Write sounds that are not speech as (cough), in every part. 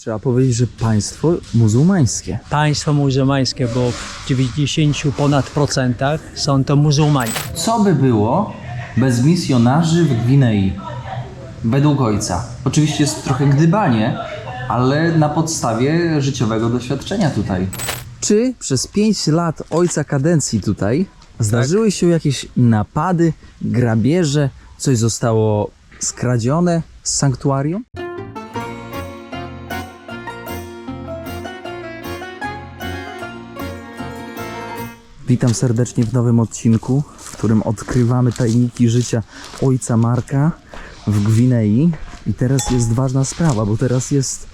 Trzeba powiedzieć, że państwo muzułmańskie. Państwo muzułmańskie, bo w 90 ponad procentach są to muzułmanie. Co by było bez misjonarzy w Gwinei? Według ojca. Oczywiście jest trochę gdybanie, ale na podstawie życiowego doświadczenia tutaj. Czy przez 5 lat ojca kadencji tutaj zdarzyły się jakieś napady, grabieże, coś zostało skradzione z sanktuarium? Witam serdecznie w nowym odcinku, w którym odkrywamy tajniki życia ojca Marka w Gwinei. I teraz jest ważna sprawa, bo teraz jest,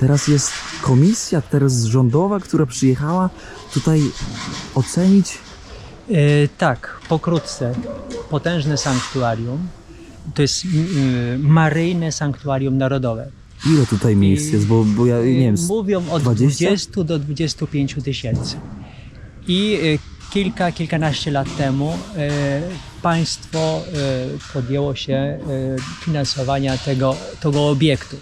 teraz jest komisja, teraz rządowa, która przyjechała tutaj ocenić. E, tak, pokrótce. Potężne sanktuarium. To jest e, maryjne sanktuarium narodowe. Ile tutaj miejsc jest, bo, bo ja nie wiem, Mówią od 20? 20 do 25 tysięcy. I e, kilka, kilkanaście lat temu e, państwo e, podjęło się finansowania tego, tego obiektu,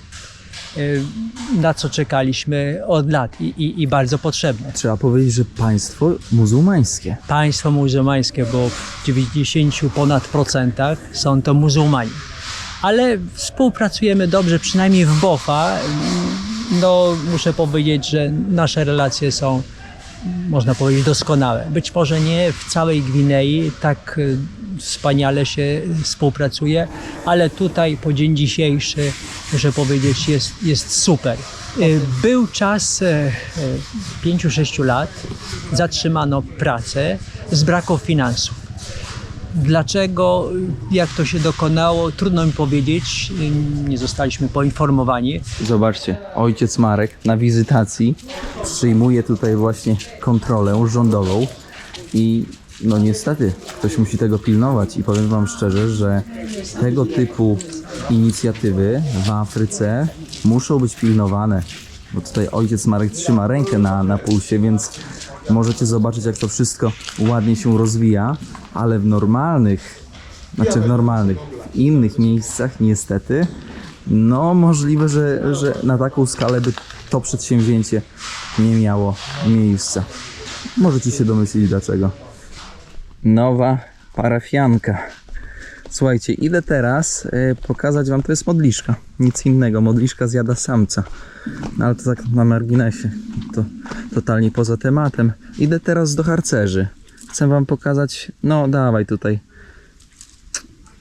na co czekaliśmy od lat i, i, i bardzo potrzebne. trzeba powiedzieć, że państwo muzułmańskie. Państwo muzułmańskie, bo w 90 ponad procentach są to muzułmanie. Ale współpracujemy dobrze, przynajmniej w BOFA. No, muszę powiedzieć, że nasze relacje są, można powiedzieć, doskonałe. Być może nie w całej Gwinei tak y, wspaniale się współpracuje, ale tutaj po dzień dzisiejszy, muszę powiedzieć, jest, jest super. Y, Był czas 5-6 lat, zatrzymano pracę z braku finansów. Dlaczego, jak to się dokonało, trudno mi powiedzieć, nie zostaliśmy poinformowani. Zobaczcie, ojciec Marek na wizytacji przyjmuje tutaj właśnie kontrolę rządową i no niestety ktoś musi tego pilnować. I powiem wam szczerze, że tego typu inicjatywy w Afryce muszą być pilnowane, bo tutaj ojciec Marek trzyma rękę na, na pulsie, więc możecie zobaczyć jak to wszystko ładnie się rozwija, ale w normalnych znaczy w normalnych, w innych miejscach niestety, no możliwe, że, że na taką skalę by to przedsięwzięcie nie miało miejsca. Możecie się domyślić dlaczego. Nowa parafianka. Słuchajcie, idę teraz y, pokazać wam, to jest modliszka. Nic innego, modliszka zjada samca. No ale to tak na marginesie, to totalnie poza tematem. Idę teraz do harcerzy. Chcę wam pokazać, no dawaj tutaj,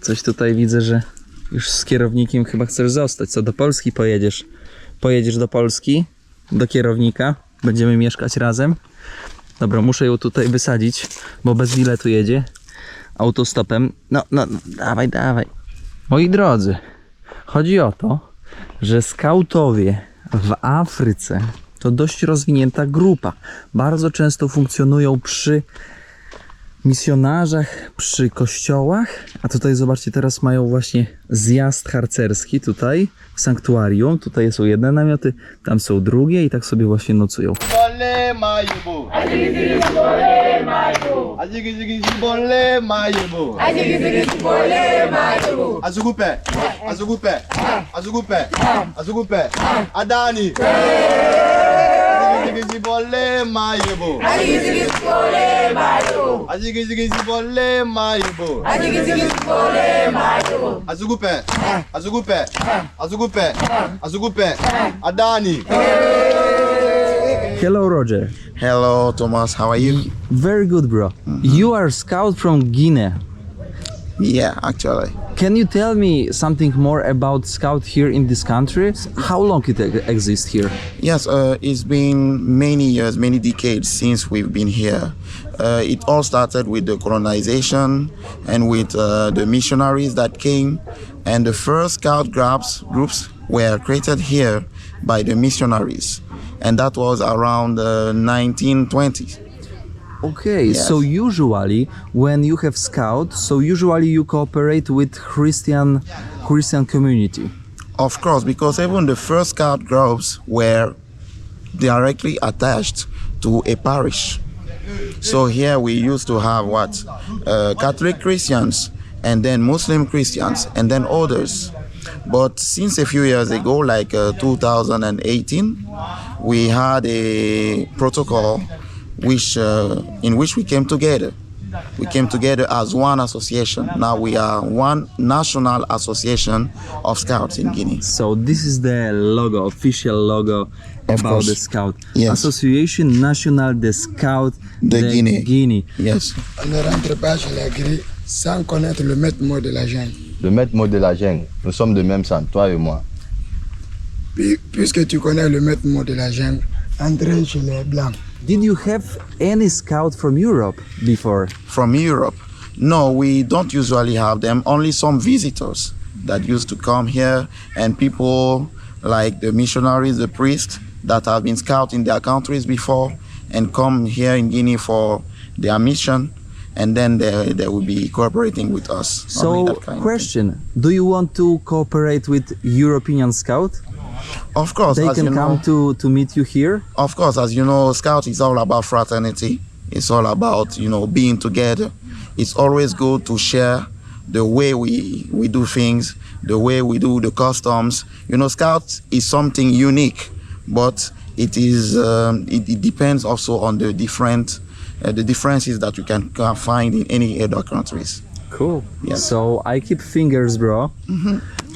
Coś tutaj widzę, że już z kierownikiem chyba chcesz zostać. Co do Polski pojedziesz? Pojedziesz do Polski, do kierownika, będziemy mieszkać razem. Dobra, muszę ją tutaj wysadzić, bo bez biletu jedzie autostopem. No, no, no, dawaj, dawaj. Moi drodzy, chodzi o to, że skautowie w Afryce to dość rozwinięta grupa. Bardzo często funkcjonują przy misjonarzach przy kościołach, a tutaj zobaczcie, teraz mają właśnie zjazd harcerski tutaj w sanktuarium. Tutaj są jedne namioty, tam są drugie i tak sobie właśnie nocują. Adani. Bole mayibo. Ajigizigi bole mayibo. Ajigizigi bole mayibo. Ajigizigi bole mayibo. Azugupe. Azugupe. Azugupe. Azugupe. Adani. Hello Roger. Hello, Thomas. How are you? Very good bro. You are scout from Guinea. Yeah, actually. Can you tell me something more about scout here in this country? How long it exists here? Yes, uh, it's been many years, many decades since we've been here. Uh, it all started with the colonization and with uh, the missionaries that came, and the first scout groups groups were created here by the missionaries, and that was around the 1920s. Okay, Yes. so usually when you have scout, so usually you cooperate with Christian Christian community. Of course, because even the first scout groups were directly attached to a parish. So here we used to have what? Uh, Catholic Christians, and then Muslim Christians, and then others. But since a few years ago, like uh, 2018, we had a protocol which, uh, in which we came together. We came together as one association. Now we are one national association of scouts in Guinea. So this is the logo, official logo Of about course. the Scout. Yes. Association National de Scout De Guinée. Guinée. Yes. On ne rentre pas chez la grille sans connaître le maître mot de la jungle. Le maître mot de la jungle. Nous sommes de même sang, toi et moi. Puis, puisque tu connais le maître mot de la jungle, entrez chez les blancs. Did you have any scout from Europe before? from Europe. No, we don't usually have them. Only some visitors that used to come here, and people like the missionaries, the priests that have been scouted in their countries before and come here in Guinea for their mission, and then they, they will be cooperating with us. So, that kind of question: Do you want to cooperate with European Scout? Of course, They can come know, to to meet you here. of course, as you know, Scout is all about fraternity. It's all about you know being together. It's always good to share the way we we do things, the way we do the customs. You know, Scout is something unique, but it is um, it, it depends also on the different uh, the differences that you can, can find in any other countries. Cool. Yes. So I keep fingers, bro,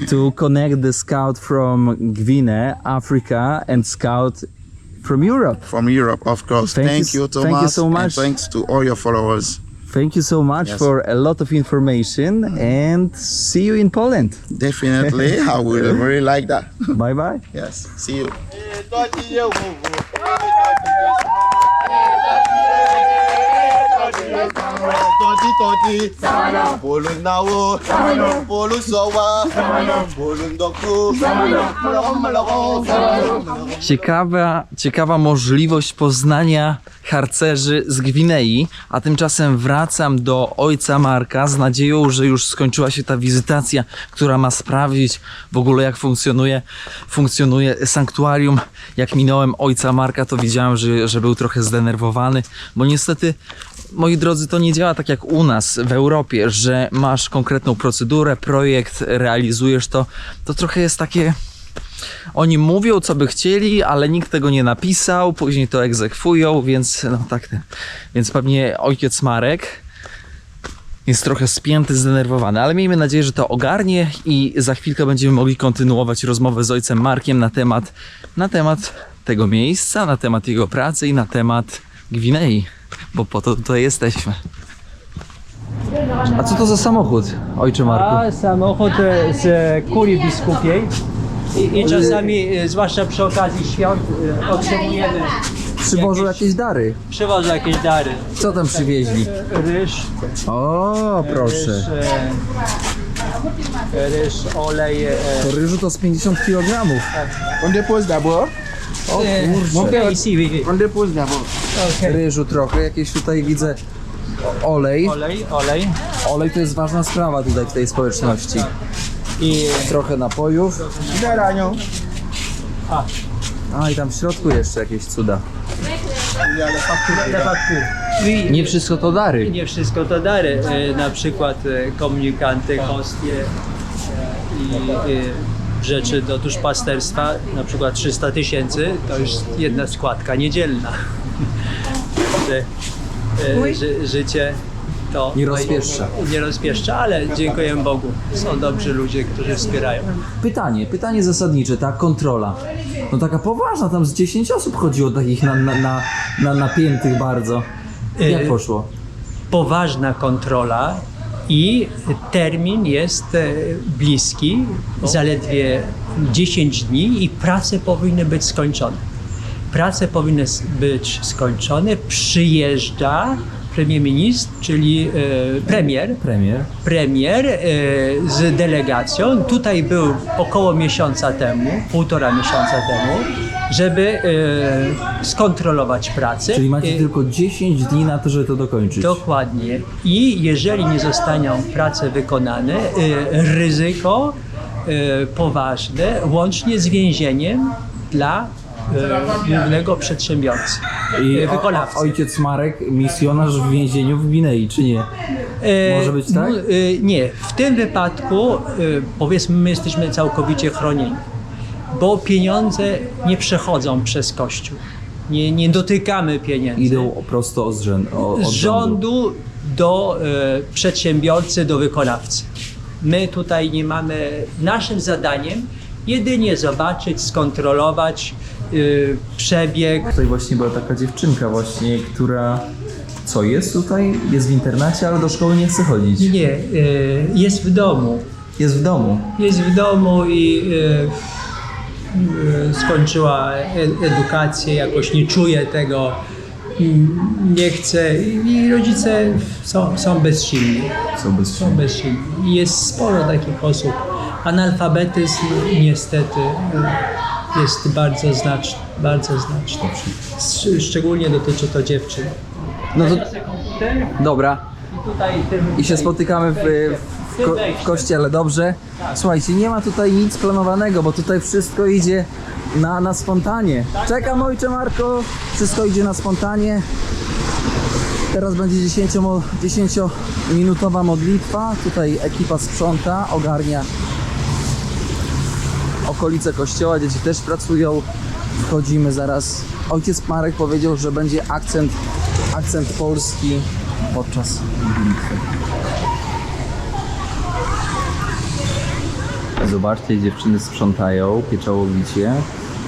to connect the scout from Guinea, Africa, and scout from Europe. From Europe, of course. Thank Thank, you you, s- thank you Thomas. so and much. thanks to all your followers. Thank you so much Yes. for a lot of information mm. and see you in Poland. Definitely, (laughs) I will really like that. bye bye. Yes. See you. Maloko, Ciekawa, ciekawa możliwość poznania harcerzy z Gwinei, a tymczasem wracam do ojca Marka z nadzieją, że już skończyła się ta wizytacja, która ma sprawdzić w ogóle jak funkcjonuje, funkcjonuje sanktuarium. Jak minąłem ojca Marka, to widziałem, że, że był trochę zdenerwowany, bo niestety Moi drodzy, to nie działa tak jak u nas w Europie, że masz konkretną procedurę, projekt, realizujesz to. To trochę jest takie, oni mówią, co by chcieli, ale nikt tego nie napisał, później to egzekwują, więc no tak. Więc pewnie ojciec Marek jest trochę spięty, zdenerwowany, ale miejmy nadzieję, że to ogarnie i za chwilkę będziemy mogli kontynuować rozmowę z ojcem Markiem na temat, na temat tego miejsca, na temat jego pracy i na temat Gwinei, bo po to tutaj jesteśmy. A co to za samochód, ojcze Marku? A samochód e, z kuli biskupiej. I, I czasami, e, zwłaszcza przy okazji świąt, e, otrzymujemy, Przywożą jakieś dary. przywożą jakieś dary. Co tam przywieźli? Ryż, O, ryż, proszę. e, ryż olej. E, To ryżu to z 50 kg. On dépose d'abord. Oui, oui. On dépose d'abord. Okej. Ryżu trochę, jakieś tutaj widzę olej. Olej, olej. Olej to jest ważna sprawa tutaj w tej społeczności. I Trochę napojów. Garanhão. A i tam w środku jeszcze jakieś cuda. oui, Nie wszystko to dary. Nie wszystko to dary, e, na przykład e, komunikanty, hostie e, i e, rzeczy do duszpasterstwa, na przykład 300 tysięcy, to już jedna składka niedzielna. Że, e, ży, życie to Nie rozpieszcza. Nie rozpieszcza, ale dziękuję Bogu. Są dobrzy ludzie, którzy wspierają. Pytanie, pytanie zasadnicze, ta kontrola. No taka poważna, tam z 10 osób chodziło takich na, na, na, na napiętych bardzo. Jak Y- poszło? poważna kontrola i termin jest e, bliski, zaledwie 10 dni i prace powinny być skończone. Prace powinny być skończone, przyjeżdża premier ministr, czyli e, premier, Premier. premier e, z delegacją. Tutaj był około miesiąca temu, półtora miesiąca temu, żeby e, skontrolować pracę. Czyli macie E, tylko 10 dni na to, żeby to dokończyć. Dokładnie. I jeżeli nie zostaną prace wykonane, y, ryzyko y, poważne, łącznie z więzieniem dla e, głównego przedsiębiorcy, I e, o, wykonawcy. ojciec Marek, misjonarz w więzieniu w Gwinei, czy nie? E, Może być tak? e, nie, w tym wypadku e, powiedzmy my jesteśmy całkowicie chronieni, bo pieniądze nie przechodzą przez Kościół. Nie, nie dotykamy pieniędzy. Idą prosto od, rzęd, o, od rządu do e, przedsiębiorcy, do wykonawcy. My tutaj nie mamy, naszym zadaniem jedynie zobaczyć, skontrolować e, przebieg. Tutaj właśnie była taka dziewczynka właśnie, która... Co, jest tutaj? Jest w internacie, ale do szkoły nie chce chodzić. Nie, e, jest w domu. Jest w domu. Jest w domu i e, skończyła e- edukację, jakoś nie czuje tego, mm, nie chce i rodzice są, są bezsilni. Co bez Są bezsilni. I Jest sporo takich osób. Analfabetyzm niestety y, jest bardzo znaczny, bardzo znaczny. Sz- Szczególnie dotyczy to dziewczyn. No to dobra. i się spotykamy w, ko, w kościele, dobrze? Słuchajcie, nie ma tutaj nic planowanego, bo tutaj wszystko idzie na, na spontanie. Czekam ojcze Marko, wszystko idzie na spontanie. Teraz będzie 10-minutowa modlitwa. Tutaj ekipa sprząta, ogarnia okolice kościoła, dzieci też pracują. Wchodzimy zaraz. Ojciec Marek powiedział, że będzie akcent, akcent polski podczas modlitwy. Zobaczcie, dziewczyny sprzątają pieczołowicie.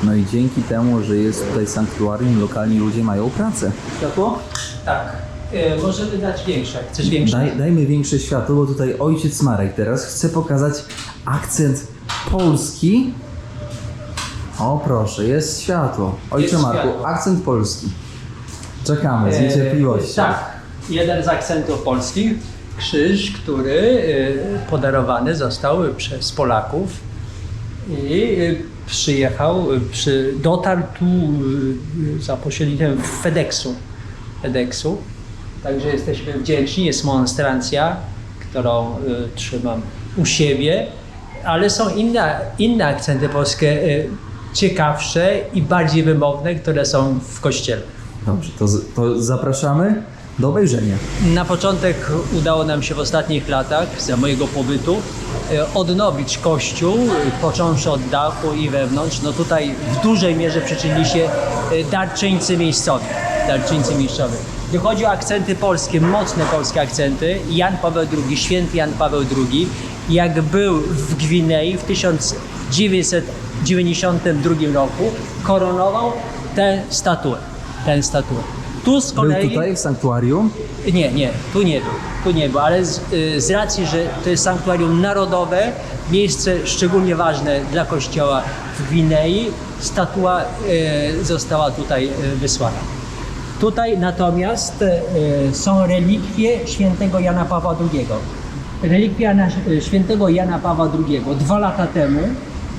No i dzięki temu, że jest tutaj sanktuarium, lokalni ludzie mają pracę. Światło? Tak. E, możemy dać większe. Chcesz większe? Daj, dajmy większe światło, bo tutaj ojciec Marek teraz chce pokazać akcent polski. O proszę, jest światło. Ojcze Jest Marku, światło. akcent polski. Czekamy z niecierpliwością. E, tak. Jeden z akcentów polskich. Krzyż, który e, podarowany został przez Polaków i e, przyjechał, e, przy, dotarł tu za pośrednictwem FedExu. FedExu. Także jesteśmy wdzięczni. Jest monstrancja, którą trzymam u siebie, ale są inne, inne akcenty polskie ciekawsze i bardziej wymowne, które są w kościele. Dobrze, to, to zapraszamy do obejrzenia. Na początek udało nam się w ostatnich latach, za mojego pobytu, e, odnowić kościół, e, począwszy od dachu i wewnątrz. No tutaj w dużej mierze przyczynili się e, darczyńcy miejscowi. Darczyńcy miejscowi. Gdy chodzi o akcenty polskie, mocne polskie akcenty, Jan Paweł II, święty Jan Paweł II, jak był w Gwinei w 1992 roku, koronował tę statuę. Tę statuę. Tu z Był kolei... tutaj w sanktuarium. Nie, nie, tu nie był. Tu nie był, ale z, y, z racji, że to jest sanktuarium narodowe, miejsce szczególnie ważne dla kościoła w Gwinei, statua y, została tutaj y, wysłana. Tutaj natomiast są relikwie świętego Jana Pawła II. Relikwia świętego Jana Pawła II. Dwa lata temu,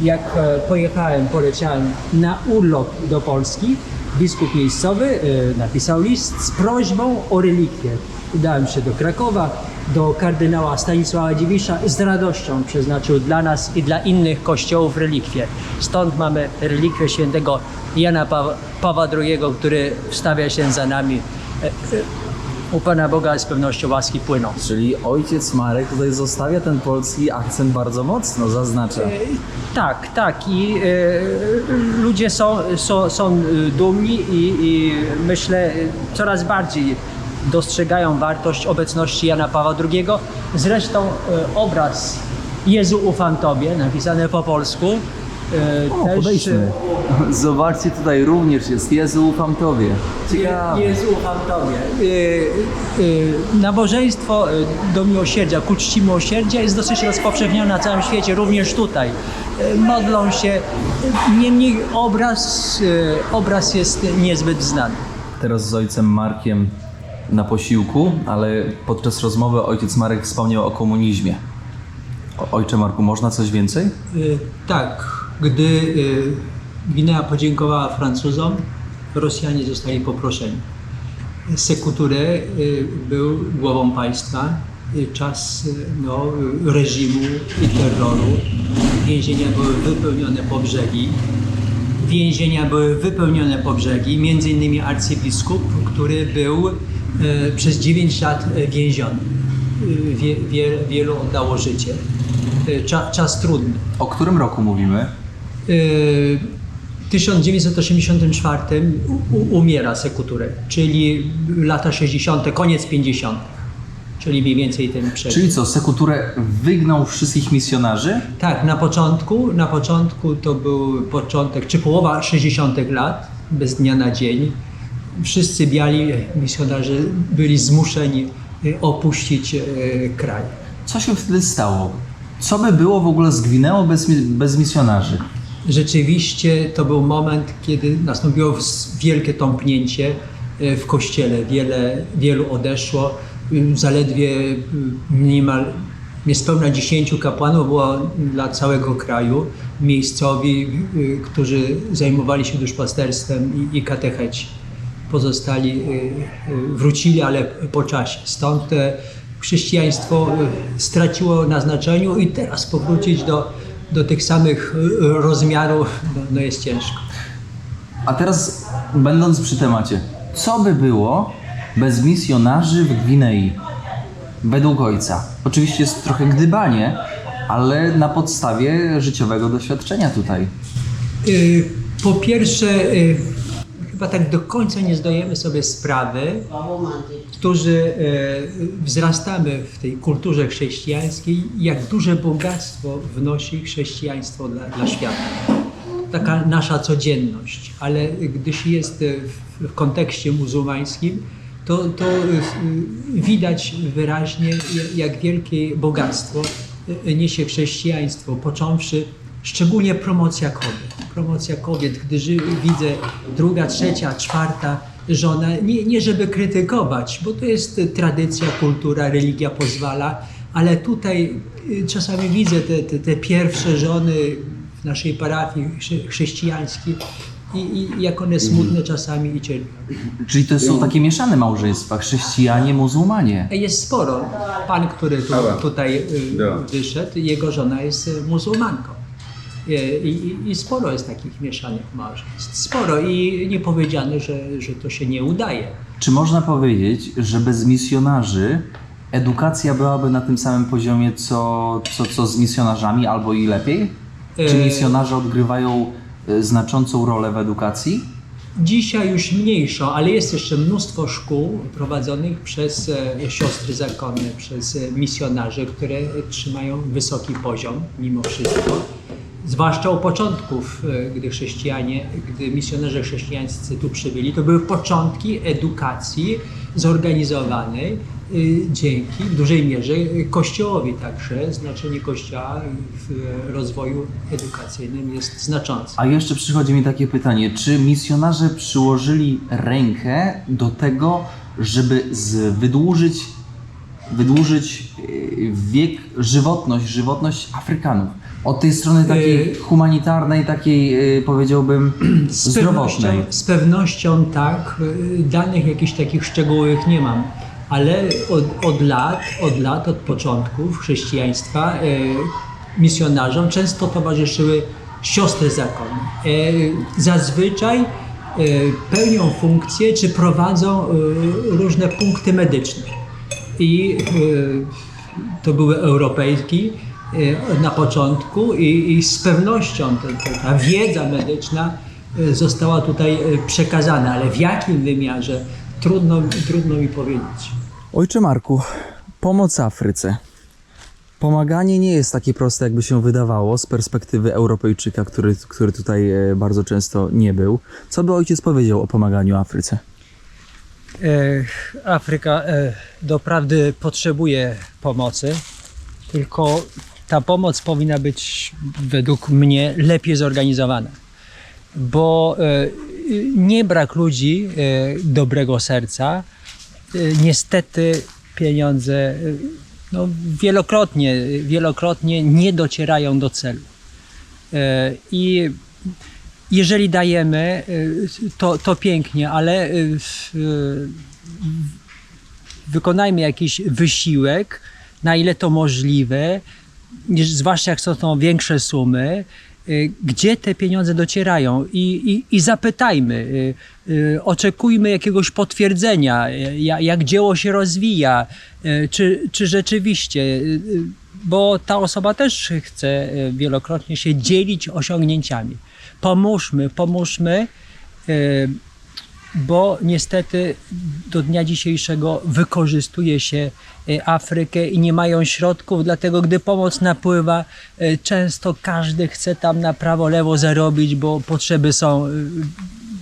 jak e, pojechałem, poleciałem na urlop do Polski, biskup miejscowy y, napisał list z prośbą o relikwie. Udałem się do Krakowa, do kardynała Stanisława Dziwisza. Z radością przeznaczył dla nas i dla innych kościołów relikwie. Stąd mamy relikwię świętego Jana Paw- Pawła II, który wstawia się za nami. U Pana Boga z pewnością łaski płyną. Czyli ojciec Marek tutaj zostawia ten polski akcent bardzo mocno, zaznacza. Tak, tak. I e, ludzie są, są, są dumni i, i myślę coraz bardziej dostrzegają wartość obecności Jana Pawła II. Zresztą e, obraz Jezu ufam Tobie, napisany po polsku, e, O, podejdźmy. (laughs) Zobaczcie, tutaj również jest Jezu, ufam Tobie. Ciekawe. Jezu ufam Tobie. Y, y, nabożeństwo y, do miłosierdzia, ku czci miłosierdzia jest dosyć rozpowszechnione na całym świecie, również tutaj. Y, modlą się, niemniej obraz, y, obraz jest niezbyt znany. Teraz z ojcem Markiem na posiłku, ale podczas rozmowy ojciec Marek wspomniał o komunizmie. O, ojcze Marku, można coś więcej? Y, Tak, gdy y, Gwinea podziękowała Francuzom, Rosjanie zostali poproszeni. Sekuture y, był głową państwa, y, czas no, reżimu i terroru. Więzienia były wypełnione po brzegi. więzienia były wypełnione po brzegi, między innymi arcybiskup, który był przez 9 lat więziony. Wie, wie, wielu oddało życie. Cza, czas trudny. O którym roku mówimy? W 1984 u- u- umiera Sekuturę, czyli lata 60., koniec 50., czyli mniej więcej ten przejazd. Czyli co, Sekuturę wygnał wszystkich misjonarzy? Tak, na początku, na początku to był początek, czy połowa 60. lat, bez dnia na dzień. Wszyscy biali misjonarze byli zmuszeni e, opuścić e, kraj. Co się wtedy stało? Co by było w ogóle zgwinęło bez, mi- bez misjonarzy? Rzeczywiście to był moment, kiedy nastąpiło wielkie tąpnięcie e, w kościele. Wiele, wielu odeszło. Y, Zaledwie y, niemal niespełna 10 kapłanów było dla całego kraju. Miejscowi, y, którzy zajmowali się duszpasterstwem i, i katecheci. Pozostali y, y, wrócili, ale po czasie. Stąd te chrześcijaństwo straciło na znaczeniu i teraz powrócić do, do tych samych y, rozmiarów no, jest ciężko. A teraz, będąc przy temacie, co by było bez misjonarzy w Gwinei? Według ojca. Oczywiście jest trochę gdybanie, ale na podstawie życiowego doświadczenia tutaj. Y, Po pierwsze, y, chyba tak do końca nie zdajemy sobie sprawy, którzy y, wzrastamy w tej kulturze chrześcijańskiej, jak duże bogactwo wnosi chrześcijaństwo dla, dla świata. Taka nasza codzienność, ale gdy się jest y, w, kontekście muzułmańskim, to, to y, widać wyraźnie, jak- wielkie bogactwo niesie chrześcijaństwo, począwszy szczególnie promocja kobiet. Promocja kobiet, gdy ży, widzę druga, trzecia, czwarta żona, nie, nie żeby krytykować, bo to jest tradycja, kultura, religia pozwala, ale tutaj y, czasami widzę te, te, te pierwsze żony w naszej parafii chrze- chrześcijańskiej i, i jak one smutne czasami i cierpią. Czyli to są takie mieszane małżeństwa, chrześcijanie, muzułmanie. Jest sporo. Pan, który tu, tutaj y, wyszedł, jego żona jest y, muzułmanką. I, i, sporo jest takich mieszanych małżeństw. Sporo i nie powiedziane, że, że to się nie udaje. Czy można powiedzieć, że bez misjonarzy edukacja byłaby na tym samym poziomie, co, co, co z misjonarzami, albo i lepiej? Czy E- misjonarze odgrywają e, znaczącą rolę w edukacji? Dzisiaj już mniejszą, ale jest jeszcze mnóstwo szkół prowadzonych przez e, siostry zakonne, przez misjonarzy, które trzymają wysoki poziom mimo wszystko. Zwłaszcza u początków, e, gdy chrześcijanie, gdy misjonarze chrześcijańscy tu przybyli, to były początki edukacji zorganizowanej e, dzięki w dużej mierze e, Kościołowi także. Znaczenie Kościoła w rozwoju edukacyjnym jest znaczące. A jeszcze przychodzi mi takie pytanie, czy misjonarze przyłożyli rękę do tego, żeby z, wydłużyć, wydłużyć wiek, żywotność, żywotność Afrykanów? Od tej strony takiej E- humanitarnej, takiej e, powiedziałbym (clears throat) Z zdrowotnej. pewnością, z pewnością tak. Y, Danych jakichś takich szczegółowych nie mam, ale od, od lat, od lat, od początków chrześcijaństwa y, misjonarzom często towarzyszyły siostry zakonne. Y, Zazwyczaj y, pełnią funkcje czy prowadzą y, różne punkty medyczne. I y, to były Europejki y, na początku i, i z pewnością ta, ta, ta wiedza medyczna y, została tutaj y, przekazana, ale w jakim wymiarze trudno, trudno mi powiedzieć. Ojcze Marku, pomoc Afryce. Pomaganie nie jest takie proste, jakby się wydawało z perspektywy Europejczyka, który, który tutaj e, bardzo często nie był. Co by ojciec powiedział o pomaganiu Afryce? E, Afryka e, doprawdy potrzebuje pomocy, tylko ta pomoc powinna być według mnie lepiej zorganizowana, bo e, nie brak ludzi e, dobrego serca. E, Niestety pieniądze no, wielokrotnie, wielokrotnie nie docierają do celu. I jeżeli dajemy, to, to pięknie, ale wykonajmy jakiś wysiłek, na ile to możliwe, zwłaszcza jak są to większe sumy, y, gdzie te pieniądze docierają i, i, i zapytajmy, y, y, oczekujmy jakiegoś potwierdzenia, ja- jak dzieło się rozwija, czy, czy rzeczywiście, bo ta osoba też chce wielokrotnie się dzielić osiągnięciami. Pomóżmy, pomóżmy, bo niestety do dnia dzisiejszego wykorzystuje się e, Afrykę i nie mają środków, dlatego gdy pomoc napływa, e, często każdy chce tam na prawo, lewo zarobić, bo potrzeby są e,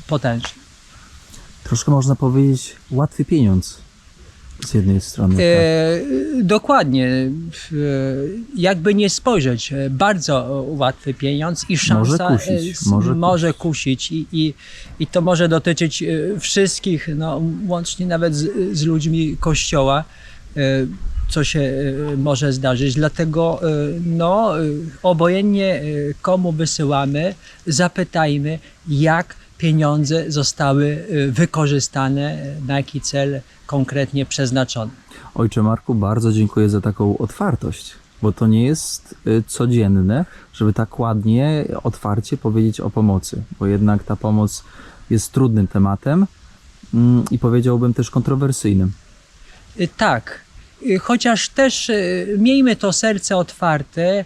potężne. Troszkę można powiedzieć łatwy pieniądz z jednej strony. tak? E, dokładnie. E, jakby nie spojrzeć, e, bardzo łatwy pieniądz i szansa Może kusić, e, s- może może kusić i, i, i to może dotyczyć wszystkich, no, łącznie nawet z, z ludźmi kościoła, e, co się może zdarzyć. Dlatego no, obojętnie komu wysyłamy, zapytajmy, jak pieniądze zostały e, wykorzystane, e, na jaki cel konkretnie przeznaczone. Ojcze Marku, bardzo dziękuję za taką otwartość, bo to nie jest y, codzienne, żeby tak ładnie, otwarcie powiedzieć o pomocy, bo jednak ta pomoc jest trudnym tematem mm, i powiedziałbym też kontrowersyjnym. Y, Tak. Y, Chociaż też y, miejmy to serce otwarte,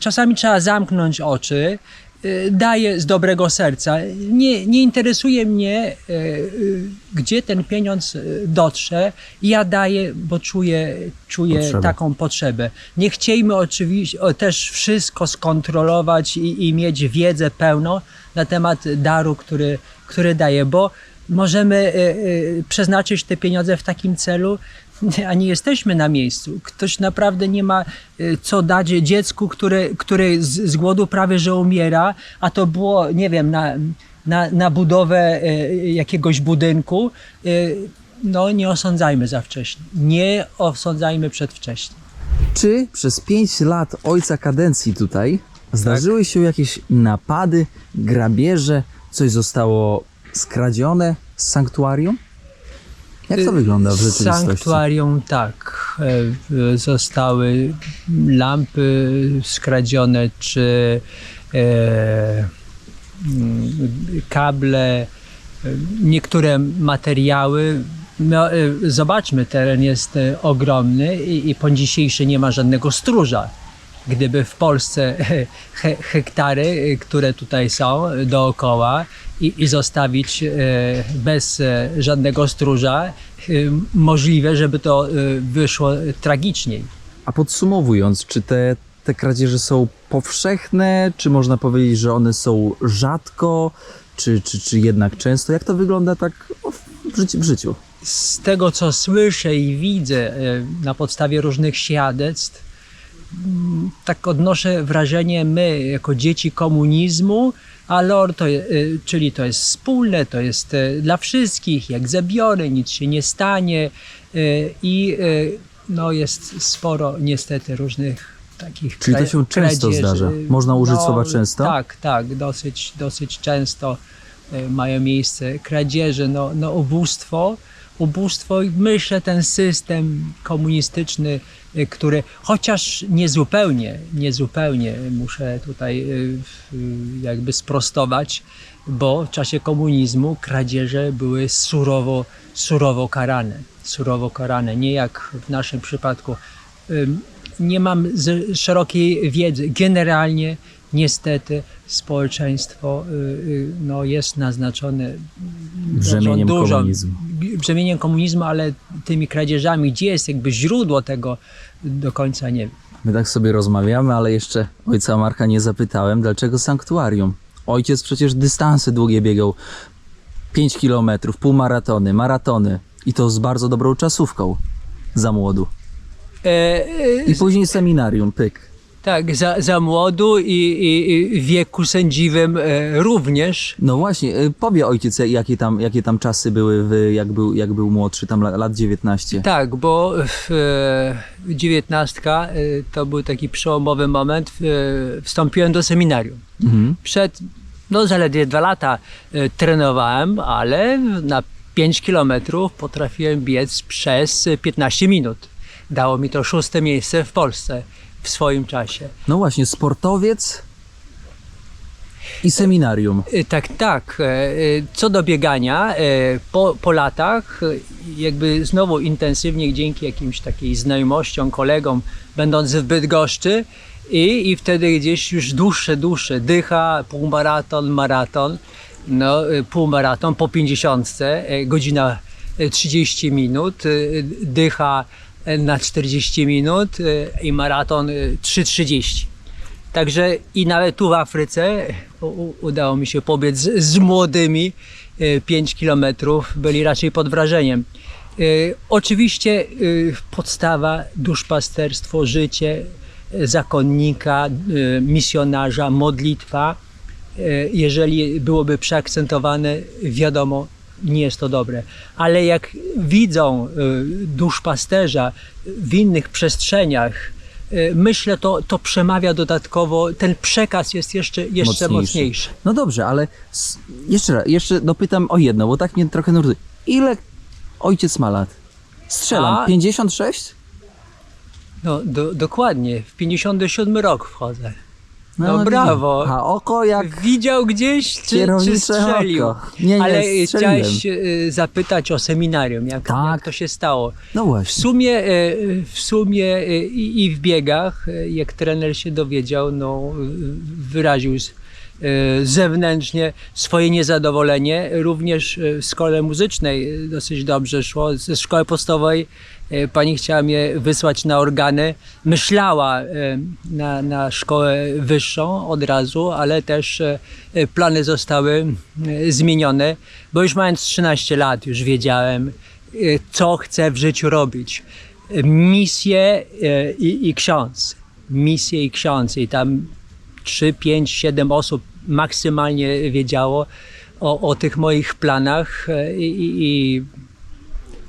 czasami trzeba zamknąć oczy. Y, Daję z dobrego serca. Nie, nie interesuje mnie, y, y, gdzie ten pieniądz dotrze. Ja daję, bo czuję, czuję Potrzebę. taką potrzebę. Nie chciejmy oczywiście też wszystko skontrolować i, i mieć wiedzę pełną na temat daru, który, który daję, bo możemy przeznaczyć te pieniądze w takim celu, a nie jesteśmy na miejscu. Ktoś naprawdę nie ma y, co dać dziecku, które, które z, z głodu prawie że umiera, a to było, nie wiem, na, na, na budowę y, jakiegoś budynku. Y, No nie osądzajmy za wcześnie. Nie osądzajmy przedwcześnie. Czy przez 5 lat ojca kadencji tutaj zdarzyły się jakieś napady, grabieże, coś zostało skradzione z sanktuarium? Jak to wygląda w rzeczywistości? Sanktuarium tak. e, Zostały lampy skradzione, czy e, mm, kable, e, niektóre materiały. No, e, zobaczmy, teren jest ogromny i, i po dzisiejszy nie ma żadnego stróża. Gdyby w Polsce (laughs) he, hektary, e, które tutaj są dookoła i, i zostawić e, bez e, żadnego stróża, możliwe, żeby to wyszło tragiczniej. A podsumowując, czy te, te kradzieże są powszechne, czy można powiedzieć, że one są rzadko, czy, czy, czy jednak często? Jak to wygląda tak no, w życiu? W życiu? z tego, co słyszę i widzę na podstawie różnych świadectw, tak odnoszę wrażenie, my jako dzieci komunizmu, a LOR, to, e, czyli to jest wspólne, to jest e, dla wszystkich, jak zabiorę, nic się nie stanie e, i no, jest sporo niestety różnych takich Czyli to się często kradzieży. zdarza? Można użyć słowa często? Tak, tak, dosyć, dosyć często mają miejsce kradzieże, no, no ubóstwo, ubóstwo i myślę ten system komunistyczny, e, który chociaż niezupełnie, niezupełnie muszę tutaj e, w- jakby sprostować, bo w czasie komunizmu kradzieże były surowo, surowo karane, surowo karane, nie jak w naszym przypadku. Nie mam szerokiej wiedzy. Generalnie niestety społeczeństwo y, y, no, jest naznaczone Brzemieniem komunizmu. brzemieniem komunizmu, ale tymi kradzieżami, gdzie jest jakby źródło tego, do końca nie wiem. My tak sobie rozmawiamy, ale jeszcze ojca Marka nie zapytałem, dlaczego sanktuarium? Ojciec przecież dystanse długie biegał. 5 kilometrów, półmaratony, maratony. I to z bardzo dobrą czasówką za młodu. E, e, I później seminarium, pyk. Tak, za, za młodu i, i, i w wieku sędziwym e, również. No właśnie, y, powie ojciec, jakie tam, jakie tam czasy były, w, jak, był, jak był młodszy, tam la- lat 19. Tak, bo w, e, dziewiętnastka e, to był taki przełomowy moment. E, wstąpiłem do seminarium. Mhm. Przed, no zaledwie dwa lata e, trenowałem, ale na 5 kilometrów potrafiłem biec przez e, 15 minut. Dało mi to szóste miejsce w Polsce w swoim czasie. No właśnie, sportowiec I seminarium. E, Tak, tak. E, e, Co do biegania, e, po, po latach, e, jakby znowu intensywnie dzięki jakimś takiej znajomościom, kolegom, będąc w Bydgoszczy i, i wtedy gdzieś już dłuższe, dłuższe, dycha, półmaraton, maraton, no e, półmaraton po 50, e, godzina e, 30 minut, e, dycha e, na 40 minut e, i maraton e, 3.30. Także i nawet tu w Afryce udało mi się pobiec z, młodymi 5 kilometrów, byli raczej pod wrażeniem. E, Oczywiście e, podstawa, duszpasterstwo, życie e, zakonnika, e, misjonarza, modlitwa. E, Jeżeli byłoby przeakcentowane, wiadomo, nie jest to dobre. Ale jak widzą e, duszpasterza w innych przestrzeniach, e, myślę, to, to przemawia dodatkowo, ten przekaz jest jeszcze, jeszcze mocniejszy. No dobrze, ale jeszcze raz, jeszcze dopytam o jedno, bo tak mnie trochę nurtuje. Ile ojciec ma lat? Strzelam, A- 56? No, do, dokładnie, w 57 rok wchodzę. No, widzę. brawo. A oko jak... Widział gdzieś, czy, czy strzelił? oko. Nie, nie, Ale strzeliłem. chciałeś e, zapytać o seminarium, jak, Tak. jak to się stało. No W właśnie. sumie, e, w sumie e, i i w biegach, e, jak trener się dowiedział, no, e, wyraził e, zewnętrznie swoje niezadowolenie. Również e, w szkole muzycznej e, dosyć dobrze szło. Ze szkoły podstawowej pani chciała mnie wysłać na organy. Myślała na, na szkołę wyższą od razu, ale też plany zostały zmienione, bo już mając 13 lat już wiedziałem, co chcę w życiu robić. E, Misję e, i, i ksiądz. Misję i ksiądz. I tam 3, 5, 7 osób maksymalnie wiedziało o, o tych moich planach e, i, i,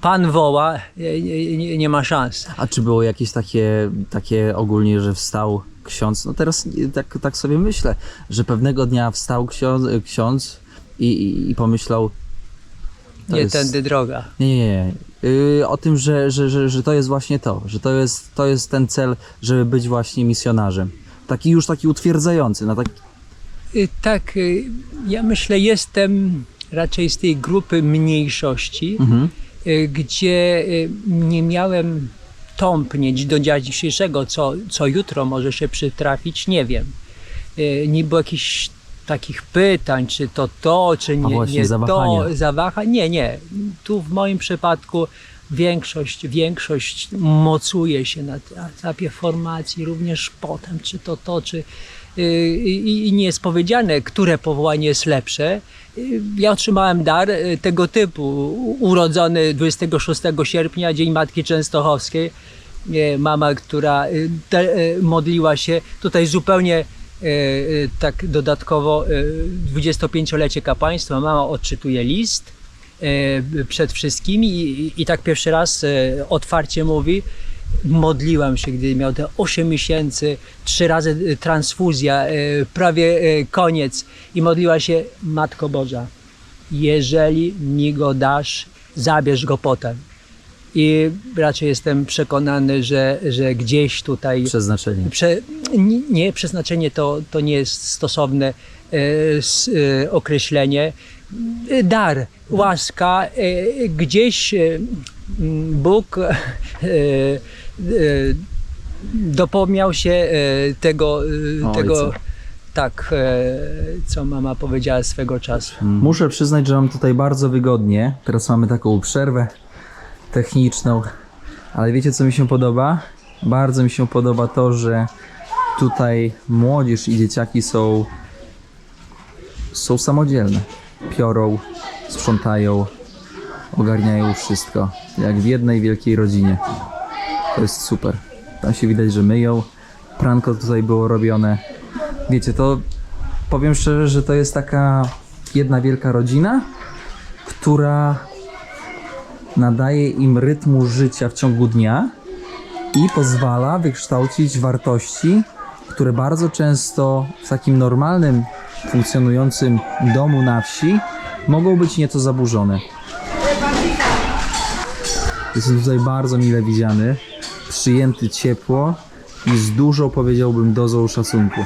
Pan woła, e, nie, nie, nie ma szans. A czy było jakieś takie, takie ogólnie, że wstał ksiądz? No teraz tak, tak sobie myślę, że pewnego dnia wstał ksiądz, ksiądz i, i, i pomyślał... nie jest- tędy droga. Nie, nie, nie. Yy, o tym, że, że, że, że to jest właśnie to, że to jest, to jest ten cel, żeby być właśnie misjonarzem. Taki już taki utwierdzający, na tak, Y, Tak, y, ja myślę, jestem raczej z tej grupy mniejszości, Mhm. y, gdzie nie miałem tąpnieć do dnia dzisiejszego, co, co jutro może się przytrafić, nie wiem. Nie było jakichś takich pytań, czy to to, czy nie, właśnie, nie zawahania. to, zawaha. Nie, nie. Tu w moim przypadku większość, większość mocuje się na etapie formacji, również potem, czy to to, czy y, i, nie jest powiedziane, które powołanie jest lepsze. Y, Ja otrzymałem dar y, tego typu, urodzony 26 sierpnia, Dzień Matki Częstochowskiej. Mama, która modliła się tutaj zupełnie tak dodatkowo y, 25-lecie kapłaństwa. Mama odczytuje list przed wszystkimi i, i tak pierwszy raz y, otwarcie mówi, modliłam się, gdy miał te 8 miesięcy, trzy razy y, transfuzja, prawie koniec i modliła się Matko Boża, jeżeli mi go dasz, zabierz go potem. I raczej jestem przekonany, że, że gdzieś tutaj przeznaczenie. Prze, nie, nie, przeznaczenie to, to nie jest stosowne e, e, określenie. Dar, łaska, e, gdzieś e, Bóg e, dopomniał się tego, Ojca. tego tak, co mama powiedziała swego czasu. Muszę przyznać, że mam tutaj bardzo wygodnie. Teraz mamy taką przerwę techniczną. Ale wiecie, co mi się podoba? Bardzo mi się podoba to, że tutaj młodzież i dzieciaki są, są samodzielne. Piorą, sprzątają, ogarniają wszystko. Jak w jednej wielkiej rodzinie. To jest super. Tam się widać, że myją. Pranko tutaj było robione. Wiecie, to powiem szczerze, że to jest taka jedna wielka rodzina, która nadaje im rytmu życia w ciągu dnia i pozwala wykształcić wartości, które bardzo często w takim normalnym, funkcjonującym domu na wsi mogą być nieco zaburzone. Jestem tutaj bardzo mile widziany, przyjęty ciepło i z dużą, powiedziałbym, dozą szacunku.